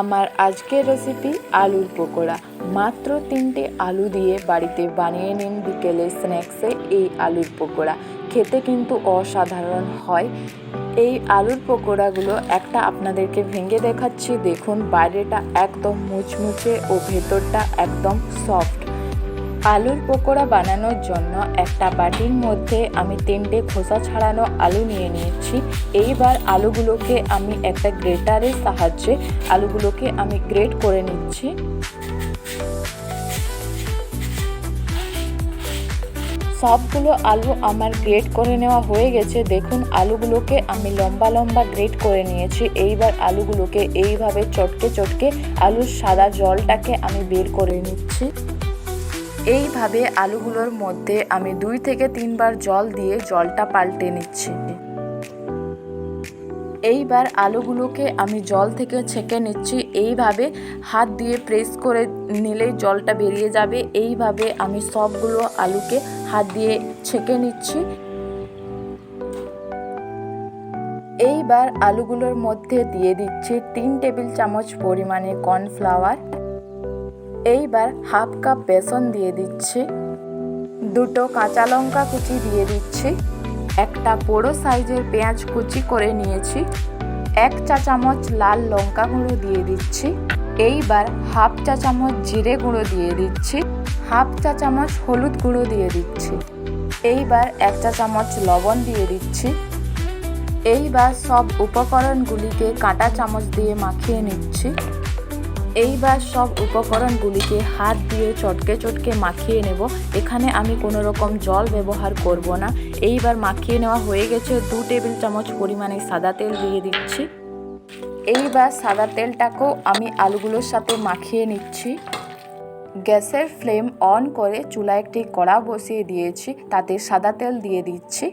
আমার আজকের রেসিপি আলুর পকোড়া। মাত্র তিনটে আলু দিয়ে বাড়িতে বানিয়ে নিন বিকেলে স্ন্যাক্সে এই আলুর পকোড়া। খেতে কিন্তু অসাধারণ হয়। এই আলুর পকোড়াগুলো একটা আপনাদেরকে ভেঙে দেখাচ্ছি। দেখুন, বাইরেটা একদম মুচমুচে ও ভেতরটা একদম সফট আলুর পকোড়া বানানোর জন্য একটা বাটির মধ্যে আমি তিনটে খোসা ছাড়ানো আলু নিয়ে নিয়েছি। এইবার আলুগুলোকে আমি একটা গ্রেটারের সাহায্যে আলুগুলোকে আমি গ্রেট করে নিচ্ছি। সবগুলো আলু আমার গ্রেট করে নেওয়া হয়ে গেছে। দেখুন, আলুগুলোকে আমি লম্বা লম্বা গ্রেট করে নিয়েছি। এইবার আলুগুলোকে এইভাবে চটকে চটকে আলুর সাদা জলটাকে আমি বের করে নিচ্ছি। এইভাবে আলুগুলোর মধ্যে আমি দুই থেকে তিনবার জল দিয়ে জলটা পাল্টে নিচ্ছি। এইবার আলুগুলোকে আমি জল থেকে ছেঁকে নিচ্ছি। এইভাবে হাত দিয়ে প্রেস করে নিলেই জলটা বেরিয়ে যাবে। এইভাবে আমি সবগুলো আলুকে হাত দিয়ে ছেঁকে নিচ্ছি। এইবার আলুগুলোর মধ্যে দিয়ে দিচ্ছি তিন টেবিল চামচ পরিমাণে কর্নফ্লাওয়ার। এইবার হাফ কাপ বেসন দিয়ে দিচ্ছি। দুটো কাঁচা লঙ্কা কুচি দিয়ে দিচ্ছি। একটা বড়ো সাইজের পেঁয়াজ কুচি করে নিয়েছি। এক চা চামচ লাল লঙ্কা গুঁড়ো দিয়ে দিচ্ছি। এইবার হাফ চা চামচ জিরে গুঁড়ো দিয়ে দিচ্ছি। হাফ চা চামচ হলুদ গুঁড়ো দিয়ে দিচ্ছি। এইবার এক চা চামচ লবণ দিয়ে দিচ্ছি। এইবার সব উপকরণগুলিকে কাঁটা চামচ দিয়ে মাখিয়ে নিচ্ছি। এইবার সব উপকরণগুলিকে হাত দিয়ে চটকে চটকে মাখিয়ে নেব। এখানে আমি কোনো রকম জল ব্যবহার করব না। এইবার মাখিয়ে নেওয়া হয়ে গেছে দু টেবিল চামচ পরিমাণে সাদা তেল দিয়ে দিচ্ছি। এইবার সাদা তেলটাকেও আমি আলুগুলোর সাথে মাখিয়ে নিচ্ছি। গ্যাসের ফ্লেম অন করে চুলায় একটি কড়া বসিয়ে দিয়েছি। তাতে সাদা তেল দিয়ে দিচ্ছি।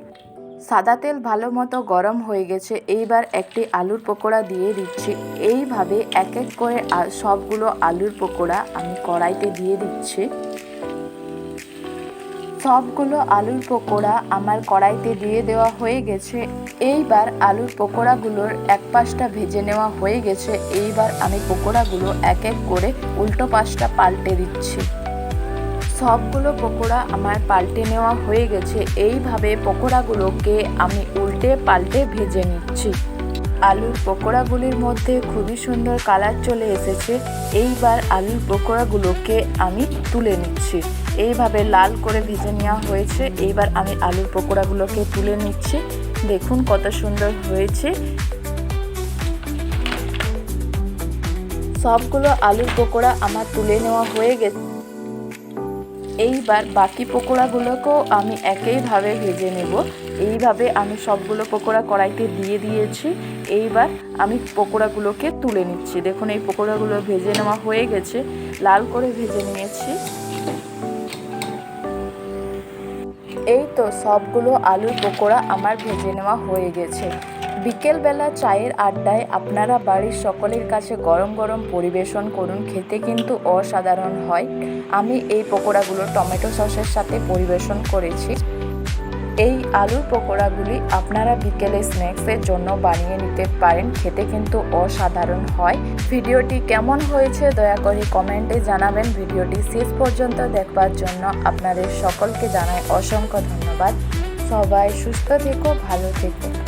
সাদা তেল ভালো মতো গরম হয়ে গেছে, এইবার একটি আলুর পকোড়া দিয়ে দিচ্ছি। এইভাবে এক এক করে সবগুলো আলুর পকোড়া আমি কড়াইতে দিয়ে দিচ্ছি। সবগুলো আলুর পকোড়া আমার কড়াইতে দিয়ে দেওয়া হয়ে গেছে। এইবার আলুর পকোড়াগুলোর এক পাশটা ভেজে নেওয়া হয়ে গেছে। এইবার আমি পকোড়াগুলো এক এক করে উল্টো পাশটা পাল্টে দিচ্ছি। সবগুলো পকোড়া আমার পাল্টে নেওয়া হয়ে গেছে। এইভাবে পকোড়াগুলোকে আমি উল্টে পাল্টে ভেজে নিচ্ছি। আলুর পকোড়াগুলির মধ্যে খুবই সুন্দর কালার চলে এসেছে। এইবার আলুর পকোড়াগুলোকে আমি তুলে নিচ্ছি। এইভাবে লাল করে ভেজে নেওয়া হয়েছে। এইবার আমি আলুর পকোড়াগুলোকে তুলে নিচ্ছি। দেখুন কত সুন্দর হয়েছে। সবগুলো আলুর পকোড়া আমার তুলে নেওয়া হয়ে গেছে। এইবার বাকি পকোড়াগুলোকেও আমি একইভাবে ভেজে নেব। এইভাবে আমি সবগুলো পকোড়া কড়াইতে দিয়ে দিয়েছি। এইবার আমি পকোড়াগুলোকে তুলে নিচ্ছি। দেখুন, এই পকোড়াগুলো ভেজে নেওয়া হয়ে গেছে। লাল করে ভেজে নিয়েছি। এই তো সবগুলো আলুর পকোড়া আমার ভেজে নেওয়া হয়ে গেছে। বিকেলবেলা চায়ের আড্ডায় আপনারা বাড়ির সকলের কাছে গরম গরম পরিবেশন করুন। খেতে কিন্তু অসাধারণ হয়। আমি এই পকোড়াগুলো টমেটো সসের সাথে পরিবেশন করেছি। এই আলুর পকোড়াগুলি আপনারা বিকেলে স্ন্যাক্সের জন্য বানিয়ে নিতে পারেন। খেতে কিন্তু অসাধারণ হয়। ভিডিওটি কেমন হয়েছে দয়া করে কমেন্টে জানাবেন। ভিডিওটি শেষ পর্যন্ত দেখবার জন্য আপনাদের সকলকে জানাই অসংখ্য ধন্যবাদ। সবাই সুস্থ থেকো, ভালো থেকো।